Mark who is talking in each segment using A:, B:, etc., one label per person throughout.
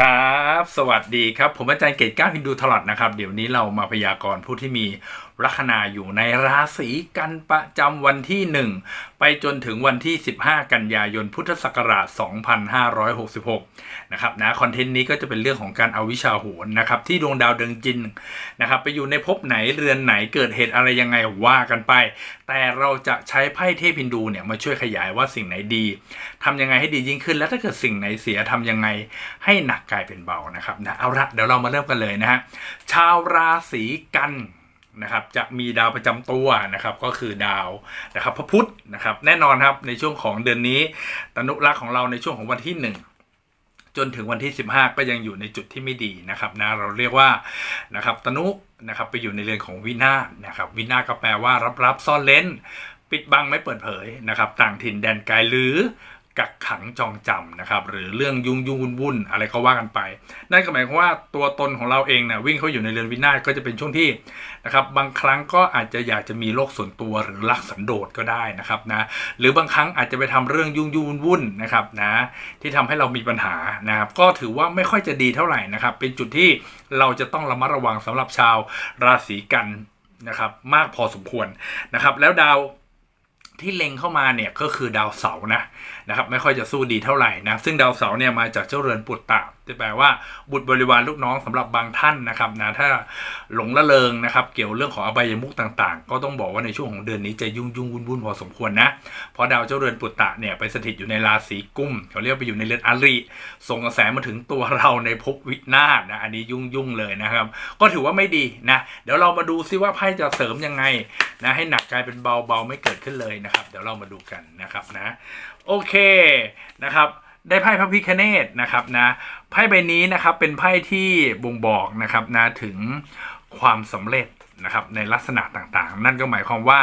A: ครับ สวัสดีครับ ผมอาจารย์เกตก้าฮินดูทลอดนะครับ เดี๋ยวนี้เรามาพยากรณ์ผู้ที่มีลัคนาอยู่ในราศีกันประจำวันที่ 1 ไปจนถึงวันที่ 15 กันยายนพุทธศักราช 2566 นะครับนะคอนเทนต์นี้ก็จะเป็นเรื่องของการเอาวิชาโหรนะครับ ที่ดวงดาวเดิงจินนะครับ ไปอยู่ในภพไหนเรือนไหนเกิดเหตุอะไรยังไงว่ากันไป แต่เราจะใช้ไพ่เทพฮินดูเนี่ยมาช่วยขยายว่าสิ่งไหนดีทำยังไงให้ดียิ่งขึ้น และถ้าเกิดสิ่งไหนเสียทำยังไงให้หนักกลายเป็นเบานะครับนะเอาละเดี๋ยวเรามาเริ่มกันเลยนะฮะชาวราศีกันนะครับจะมีดาวประจำตัวนะครับก็คือดาวนะครับพระพุธนะครับแน่นอนครับในช่วงของเดือนนี้ตนุรักษ์ของเราในช่วงของวันที่ 1จนถึงวันที่ 15 ก็ยังอยู่ในจุดที่ไม่ดีนะครับนะเราเรียกว่านะครับตนุนะครับไปอยู่ในเรือนของวินาศนะครับวินาศก็แปลว่ารับรับซ่อนเล้น ปิดบังไม่เปิดเผยนะครับต่างถิ่นแดนไกลหรือ กักขังจองจำนะครับหรือเรื่องยุ่งยุ่งวุ่นวุ่นอะไรก็ว่ากันไป นั่นก็หมายความว่าตัวตนของเราเองนะวิ่งเข้าอยู่ในเรือนวินาศก็จะเป็นช่วงที่นะครับบางครั้งก็อาจจะอยากจะมีโลกส่วนตัวหรือรักสันโดษก็ได้นะครับนะหรือบางครั้งอาจจะไปทำเรื่องยุ่งยุ่งวุ่นวุ่นนะครับนะที่ทำให้เรามีปัญหานะครับก็ถือว่าไม่ค่อยจะดีเท่าไหร่นะครับเป็นจุดที่เราจะต้องระมัดระวังสำหรับชาวราศีกันนะครับมากพอสมควรนะครับแล้วดาวที่เล็งเข้ามาเนี่ยก็คือดาวเสาร์นะนะครับไม่ค่อยจะสู้ดีเท่าไหร่นะซึ่งดาวเสาร์เนี่ยมาจากเจ้าเรือนปุตตะจะแปลว่าบุตรบริวารลูกน้องสำหรับบางท่านนะครับนะถ้าหลงละเลงนะครับเกี่ยวเรื่องของอบายมุกต่างๆ ก็ต้องบอกว่าในช่วงของเดือนนี้จะยุ่งยุ่งวุ่นวุ่นพอสมควรนะเพราะดาวเจ้าเรือนปุตตะเนี่ยไปสถิตอยู่ในราศีกุมเขาเรียกไปอยู่ในเรือนอาริส่งกระแสมาถึงตัวเราในภพวินาศนะอันนี้ยุ่งยุ่งเลยนะครับ ก็ถือว่าไม่ดีนะเดี๋ยวเรามาดูซิว่าไพ่จะเสริมยังไงนะให้หนักกลายเป็นเบาเบาไม่เกิดขึ้นเลยนะครับ เดี๋ยวเรามาดูกันนะครับนะโอเคนะครับได้ไพ่พระพิคเนตนะครับนะไพ่ใบนี้นะครับเป็นไพ่ที่บ่งบอกนะครับนะถึงความสำเร็จนะครับในลักษณะต่างๆ นั่นก็หมายความว่า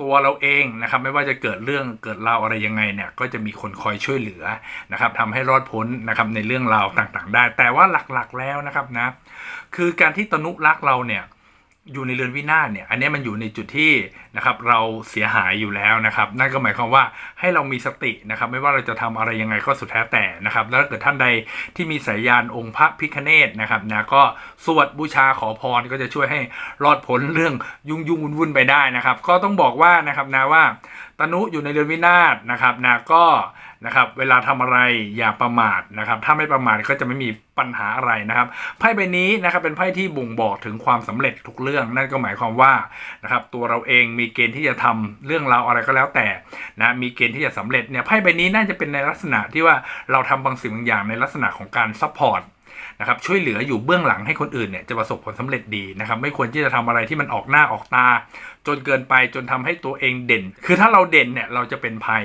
A: ตัวเราเองนะครับไม่ว่าจะเกิดเรื่องเกิดราวอะไรยังไงเนี่ยก็จะมีคนคอยช่วยเหลือนะครับทำให้รอดพ้นนะครับในเรื่องราวต่างๆ ได้ แต่ว่าหลักๆแล้วนะครับนะคือการที่ตนุรักเราเนี่ย อยู่ในเรือนวินาศเนี่ย อันนี้มันอยู่ในจุดที่นะครับเราเสียหายอยู่แล้วนะครับ นั่นก็หมายความว่าให้เรามีสตินะครับ ไม่ว่าเราจะทำอะไรยังไงก็สุดแท้แต่นะครับ แล้วเกิดท่านใดที่มีสายยานองค์พระพิคเนตนะครับนะก็สวดบูชาขอพรก็จะช่วยให้รอดพ้นเรื่องยุ่งยุ่งวุ่นวุ่นไปได้นะครับ ก็ต้องบอกว่านะครับนะว่าตนุอยู่ในเรือนวินาศนะครับนะก็ นะครับเวลาทำอะไรอย่าประมาทนะครับถ้าไม่ประมาทก็จะไม่มีปัญหาอะไรนะครับไพ่ใบนี้นะครับเป็นไพ่ที่บ่งบอกถึงความสำเร็จทุกเรื่อง นั่นก็หมายความว่านะครับตัวเราเองมีเกณฑ์ที่จะทำเรื่องราวอะไรก็แล้วแต่นะมีเกณฑ์ที่จะสำเร็จเนี่ยไพ่ใบนี้น่าจะเป็นในลักษณะที่ว่าเราทำบางสิ่งบางอย่างในลักษณะของการซัพพอร์ต นะครับช่วยเหลืออยู่เบื้องหลังให้คนอื่นเนี่ยจะประสบผลสำเร็จดีนะครับไม่ควรที่จะทำอะไรที่มันออกหน้าออกตา จนเกินไปจนทำให้ตัวเองเด่น คือถ้าเราเด่นเนี่ยเราจะเป็นภัย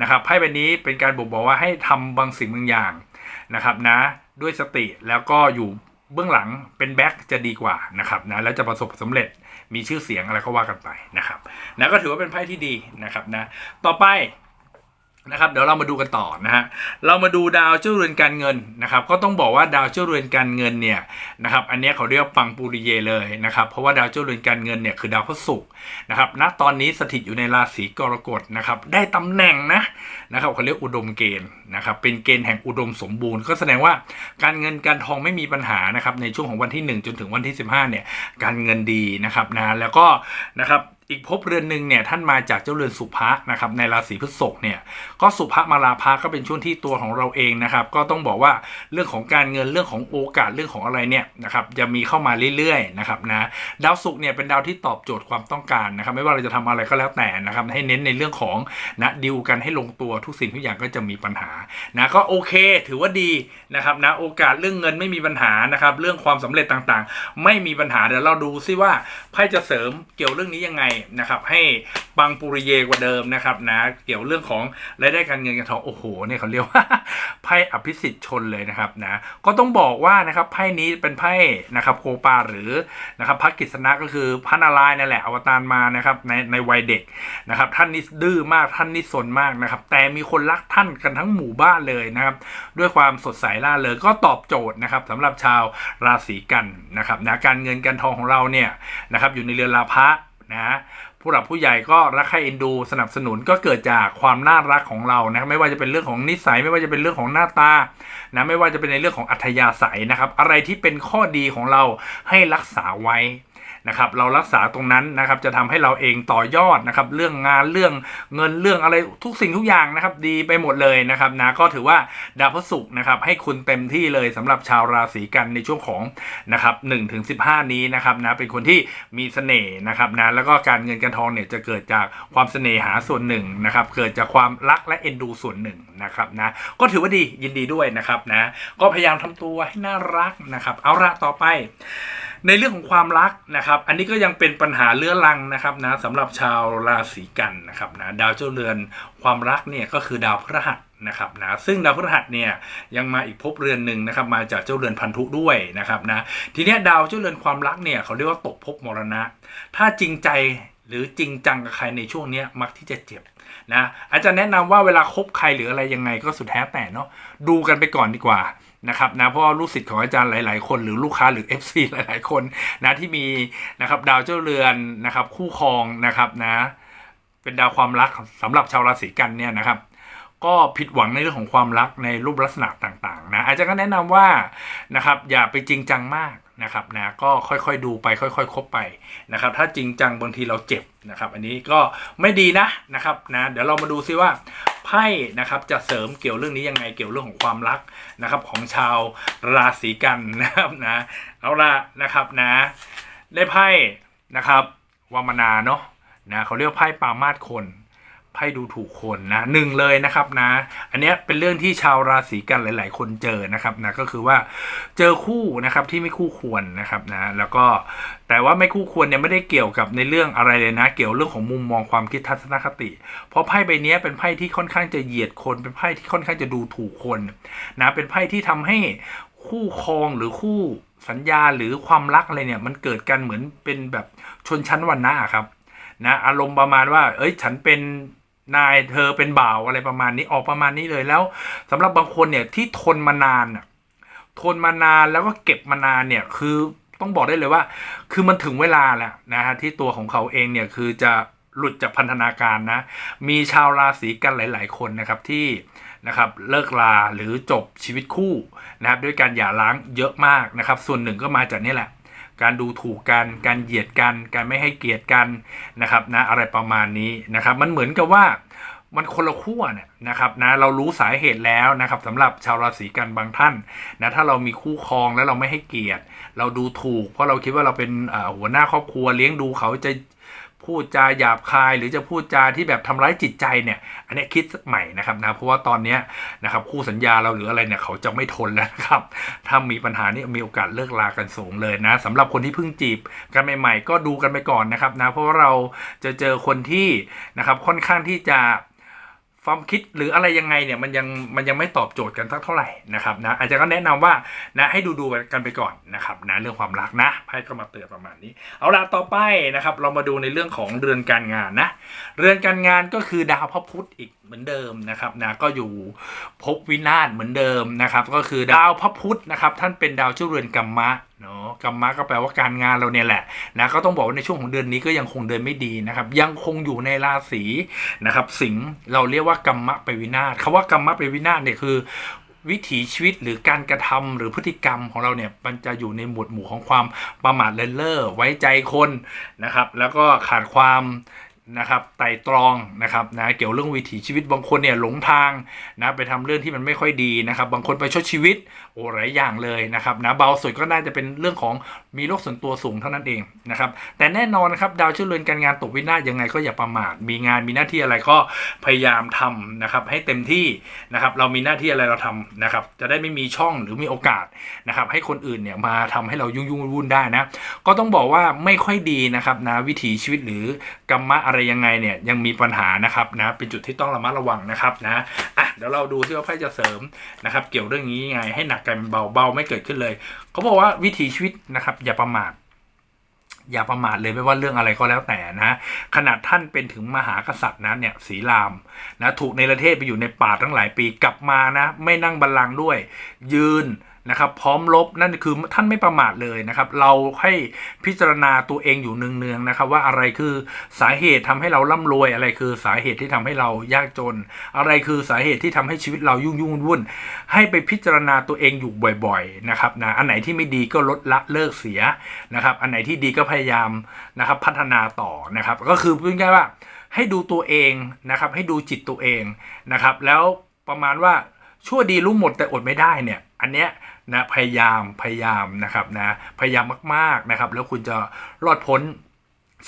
A: นะครับไพ่ใบนี้เป็นการบอกบอกว่าให้ทำบางสิ่งบางอย่างนะครับนะด้วยสติแล้วก็อยู่เบื้องหลังเป็นแบ็กจะดีกว่านะครับนะแล้วจะประสบสำเร็จมีชื่อเสียงอะไรก็ว่ากันไปนะครับนะก็ถือว่าเป็นไพ่ที่ดีนะครับนะต่อไป นะครับเดี๋ยวเรามาดูกันต่อนะฮะเรามาดูดาวเจ้าเรือนการเงินนะครับ ก็ต้องบอกว่าดาวเจ้าเรือนการเงินเนี่ยนะครับอันนี้เขาเรียกปังปูริเยเลยนะครับเพราะว่าดาวเจ้าเรือนการเงินเนี่ยคือดาวพฤหัสนะครับณตอนนี้สถิตอยู่ในราศีกรกฎนะครับได้ตำแหน่งนะนะครับเขาเรียกอุดมเกณฑ์นะครับเป็นเกณฑ์แห่งอุดมสมบูรณ์ ก็แสดงว่าการเงินการทองไม่มีปัญหานะครับในช่วงของวันที่ 1 จนถึงวันที่ 15เนี่ยการเงินดีนะครับนะแล้วก็นะครับ อีกภพเรือนหนึ่งเนี่ยท่านมาจากเจ้าเรือนสุภะนะครับในราศีพฤษภเนี่ยก็สุภะมาลาภะก็เป็นช่วงที่ตัวของเราเองนะครับก็ต้องบอกว่าเรื่องของการเงินเรื่องของโอกาสเรื่องของอะไรเนี่ยนะครับจะมีเข้ามาเรื่อยๆนะครับนะดาวศุกร์เนี่ยเป็นดาวที่ตอบโจทย์ความต้องการนะครับไม่ว่าเราจะทำอะไรก็แล้วแต่นะครับให้เน้นในเรื่องของนะดิวกันให้ลงตัวทุกสิ่งทุกอย่างก็จะมีปัญหานะก็โอเคถือว่าดีนะครับนะโอกาสเรื่องเงินไม่มีปัญหานะครับเรื่องความสำเร็จต่างๆ ไม่มีปัญหาเดี๋ยวเราดูซิว่าไพ่จะเสริมเกี่ยวเรื่องนี้ยังไงนะครับให้ปังปุริเยกว่าเดิมนะครับนะเกี่ยวเรื่องของรายได้การเงินการทองโอ้โหเนี่ยเขาเรียกว่าไพ่อภิสิทธิ์ชนเลยนะครับนะก็ต้องบอกว่านะครับไพ่นี้เป็นไพ่นะครับโคปาหรือนะครับพระกิษณะก็คือพระนารายณ์นั่นแหละอวตารมานะครับในในวัยเด็กนะครับท่านนี่ดื้อมากท่านนี่สนมากนะครับแต่มีคนรักท่านกันทั้งหมู่บ้านเลยนะครับด้วยความสดใสล่าเริงก็ตอบโจทย์นะครับสำหรับชาวราศีกันนะครับนะการเงินการทองของเราเนี่ยนะครับอยู่ในเรือนลาภะ นะผผู้หลักผู้ใหญ่ก็รักใคร่เอ็นดูสนับสนุนก็เกิดจากความน่ารักของเรานะไม่ว่าจะเป็นเรื่องของนิสัย ไม่ว่าจะเป็นเรื่องของหน้าตานะไม่ว่าจะเป็นในเรื่องของอัธยาศัยนะครับ อะไรที่เป็นข้อดีของเราให้รักษาไว้ นะครับเรารักษาตรงนั้นนะครับจะทำให้เราเองต่อยอดนะครับเรื่องงานเรื่องเงินเรื่องอะไรทุกสิ่งทุกอย่างนะครับดีไปหมดเลยนะครับนะก็ถือว่าดาวพฤหัสนะครับให้คุณเต็มที่เลยสำหรับชาวราศีกันในช่วงของนะครับ1ถึง15นี้นะครับนะเป็นคนที่มีเสน่ห์นะครับนะแล้วก็การเงินการทองเนี่ยจะเกิดจากความเสน่หาส่วนหนึ่งนะครับเกิดจากความรักและเอ็นดูส่วนหนึ่งนะครับนะก็ถือว่าดียินดีด้วยนะครับนะก็พยายามทำตัวให้น่ารักนะครับ เอาละต่อไป ในเรื่องของความรักนะครับ อันนี้ก็ยังเป็นปัญหาเรื้อรังนะครับนะสำหรับชาวราศีกันนะครับนะดาวเจ้าเรือนความรักเนี่ยก็คือดาวพฤหัสนะครับนะซึ่งดาวพฤหัสเนี่ยยังมาอีกภพเรือนหนึ่งนะครับมาจากเจ้าเรือนพันธุด้วยนะครับนะทีนี้ดาวเจ้าเรือนความรักเนี่ยเขาเรียกว่าตกภพมรณะ ถ้าจริงใจหรือจริงจังกับใครในช่วงนี้มักที่จะเจ็บนะอาจารย์แนะนำว่าเวลาคบใครหรืออะไรยังไงก็สุดแท้แต่เนาะดูกันไปก่อนดีกว่า นะครับนะเพราะลูกศิษย์ของอาจารย์หลาย ๆ คนหรือลูกค้าหรือ FC หลาย ๆ คนนะที่มีนะครับดาวเจ้าเรือนนะครับคู่ครองนะครับนะเป็นดาวความรักสำหรับชาวราศีกันเนี่ยนะครับก็ผิดหวังในเรื่องของความรักในรูปลักษณะต่างๆนะอาจารย์ก็แนะนำว่านะครับอย่าไปจริงจังมากนะครับนะก็ค่อยๆดูไปค่อยๆคบไปนะครับถ้าจริงจังบางทีเราเจ็บนะครับอันนี้ก็ไม่ดีนะนะครับนะเดี๋ยวเรามาดูซิว่า ไพ่นะครับจะเสริมเกี่ยวเรื่องนี้ยังไงเกี่ยวเรื่องของความรักนะครับของชาวราศีกันนะครับนะเอาละนะครับนะได้ไพ่นะครับวามนาเนาะนะเขาเรียกไพ่ปามาดคน ไพ่ดูถูกคนนะหนึ่งเลยนะครับนะ อันนี้เป็นเรื่องที่ชาวราศีกันหลาย ๆ คนเจอนะครับนะก็คือว่าเจอคู่นะครับที่ไม่คู่ควรนะครับนะแล้วก็แต่ว่าไม่คู่ควรเนี่ยไม่ได้เกี่ยวกับในเรื่องอะไรเลยนะ เกี่ยวเรื่องของมุมมองความคิดทัศนคติ เพราะไพ่ใบนี้เป็นไพ่ที่ค่อนข้างจะเหยียดคน เป็นไพ่ที่ค่อนข้างจะดูถูกคนนะเป็นไพ่ที่ทำให้คู่ครองหรือคู่สัญญาหรือความรักอะไรเนี่ยมันเกิดกันเหมือนเป็นแบบชนชั้นวรรณะครับนะอารมณ์ประมาณว่า เอ้ย ฉันเป็น นายเธอเป็นบ่าวอะไรประมาณนี้ออกประมาณนี้เลยแล้วสำหรับบางคนเนี่ยที่ทนมานานน่ะทนมานานแล้วก็เก็บมานานเนี่ยคือต้องบอกได้เลยว่า คือมันถึงเวลาแล้วนะฮะที่ตัวของเขาเองเนี่ยคือจะหลุดจากพันธนาการนะ มีชาวราศีกันหลาย ๆ คนนะครับที่นะครับเลิกลาหรือจบชีวิตคู่นะครับด้วยการหย่าร้างเยอะมากนะครับ ส่วนหนึ่งก็มาจากนี่แหละ การดูถูกกัน การเหยียดกัน การไม่ให้เกียรติกันนะครับนะอะไรประมาณนี้นะครับ มันเหมือนกับว่ามันคนละขั้วเนี่ยนะครับนะเรารู้สาเหตุแล้วนะครับสำหรับชาวราศีกันบางท่านนะถ้าเรามีคู่ครองแล้วเราไม่ให้เกียรติ เราดูถูก เพราะเราคิดว่าเราเป็นหัวหน้าครอบครัวเลี้ยงดูเขาจะ พูดจาหยาบคาย หรือจะพูดจาที่แบบทำร้ายจิตใจเนี่ย อันนี้คิดใหม่นะครับนะเพราะว่าตอนนี้นะครับคู่สัญญาเราหรืออะไรเนี่ยเขาจะไม่ทนแล้วครับ ถ้ามีปัญหานี่มีโอกาสเลิกลากันสูงเลยนะสำหรับคนที่เพิ่งจีบกันใหม่ ๆ ก็ดูกันไปก่อนนะครับนะเพราะว่าเราจะเจอคนที่นะครับค่อนข้างที่จะ ความคิดหรืออะไรยังไงเนี่ยมันยังมันยังไม่ตอบโจทย์กันสักเท่าไหร่นะครับนะอาจารย์ก็แนะนำว่านะให้ดูดูกันไปก่อนนะครับนะเรื่องความรักนะไพ่ก็มาเตือนประมาณนี้ เอาละต่อไปนะครับเรามาดูในเรื่องของเรือนการงานนะเรือนการงานก็คือดาวพระพุธอีกเหมือนเดิมนะครับนะก็อยู่ภพวินาศเหมือนเดิมนะครับก็คือดาวพระพุธนะครับท่านเป็นดาวเจ้าเรือนกัมมะเนาะกัมมะก็แปลว่าการงานเราเนี่ยแหละนะก็ต้องบอกว่าในช่วงของเดือนนี้ก็ยังคงเดินไม่ดีนะครับ ยังคงอยู่ในราศีนะครับ สิงห์เราเรียกว่ากัมมะไปวินาศคำว่ากัมมะไปวินาศเนี่ยคือวิถีชีวิตหรือการกระทำหรือพฤติกรรมของเราเนี่ยมันจะอยู่ในหมวดหมู่ของความประมาทเลินเล่อไว้ใจคนนะครับ แล้วก็ขาดความ นะครับไต่ตรองนะครับนะเกี่ยวเรื่องวิถีชีวิตบางคนเนี่ยหลงทางนะไปทำเรื่องที่มันไม่ค่อยดีนะครับ บางคนไปชดชีวิตโอ้หลายอย่างเลยนะครับนะเบาสุดก็น่าจะเป็นเรื่องของมีโรคส่วนตัวสูงเท่านั้นเองนะครับแต่แน่นอนนะครับดาวชื่อเรือนการงานตกวินาศยังไงก็อย่าประมาทมีงานมีหน้าที่อะไรก็พยายามทำนะครับให้เต็มที่นะครับเรามีหน้าที่อะไรเราทำนะครับจะได้ไม่มีช่องหรือมีโอกาสนะครับให้คนอื่นเนี่ยมาทำให้เรายุ่งยุ่งวุ่นได้นะก็ต้องบอกว่าไม่ค่อยดีนะครับนะวิถีชีวิตหรือกรรมะอะไรยังไงเนี่ยยังมีปัญหานะครับนะเป็นจุดที่ต้องระมัดระวังนะครับนะอะเดี๋ยวเราดูที่ว่าไพ่จะเสริมนะครับ เกี่ยวเรื่องนี้ยังไง ให้หนักกลายเป็นเบาเบาไม่เกิดขึ้นเลยเขาบอกว่าวิถีชีวิตนะครับอย่าประมาทอย่าประมาทเลยไม่ว่าเรื่องอะไรก็แล้วแต่นะขนาดท่านเป็นถึงมหากษัตริย์นะเนี่ยสีรามนะถูกในประเทศไปอยู่ในป่าตั้งหลายปีกลับมานะ ไม่นั่งบัลลังก์ด้วย ยืน นะครับพร้อมลบนั่นคือท่านไม่ประมาทเลยนะครับ เราให้พิจารณาตัวเองอยู่เนืองๆนะครับ ว่าอะไรคือสาเหตุทำให้เราร่ำรวย อะไรคือสาเหตุที่ทำให้เรายากจน อะไรคือสาเหตุที่ทำให้ชีวิตเรายุ่งยุ่งวุ่น ให้ไปพิจารณาตัวเองอยู่บ่อยๆนะครับนะอันไหนที่ไม่ดีก็ลดละเลิกเสียนะครับอันไหนที่ดีก็พยายามนะครับพัฒนาต่อนะครับ ก็คือพูดง่ายๆว่าให้ดูตัวเองนะครับ ให้ดูจิตตัวเองนะครับ แล้วประมาณว่าชั่วดีรู้หมดแต่อดไม่ได้เนี่ย อันเนี้ย นะพยายามพยายามนะครับนะพยายามมากๆนะครับ แล้วคุณจะรอดพ้น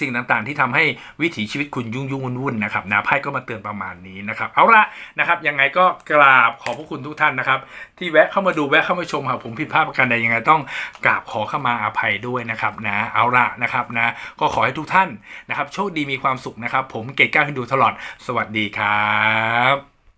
A: สิ่งต่างๆ ที่ทำให้วิถีชีวิตคุณยุ่งยุ่งวุ่นๆนะครับนะไพ่ก็มาเตือนประมาณนี้นะครับ เอาละนะครับยังไงก็กราบขอบพระคุณทุกท่านนะครับ ที่แวะเข้ามาดูแวะเข้ามาชมหากผมผิดพลาดประการใดยังไงต้องกราบขอเข้ามาอาภัยด้วยนะครับนะเอาละนะครับนะก็ขอให้ทุกท่านนะครับ โชคดีมีความสุขนะครับ ผมเกตก้าวให้ดูตลอด สวัสดีครับ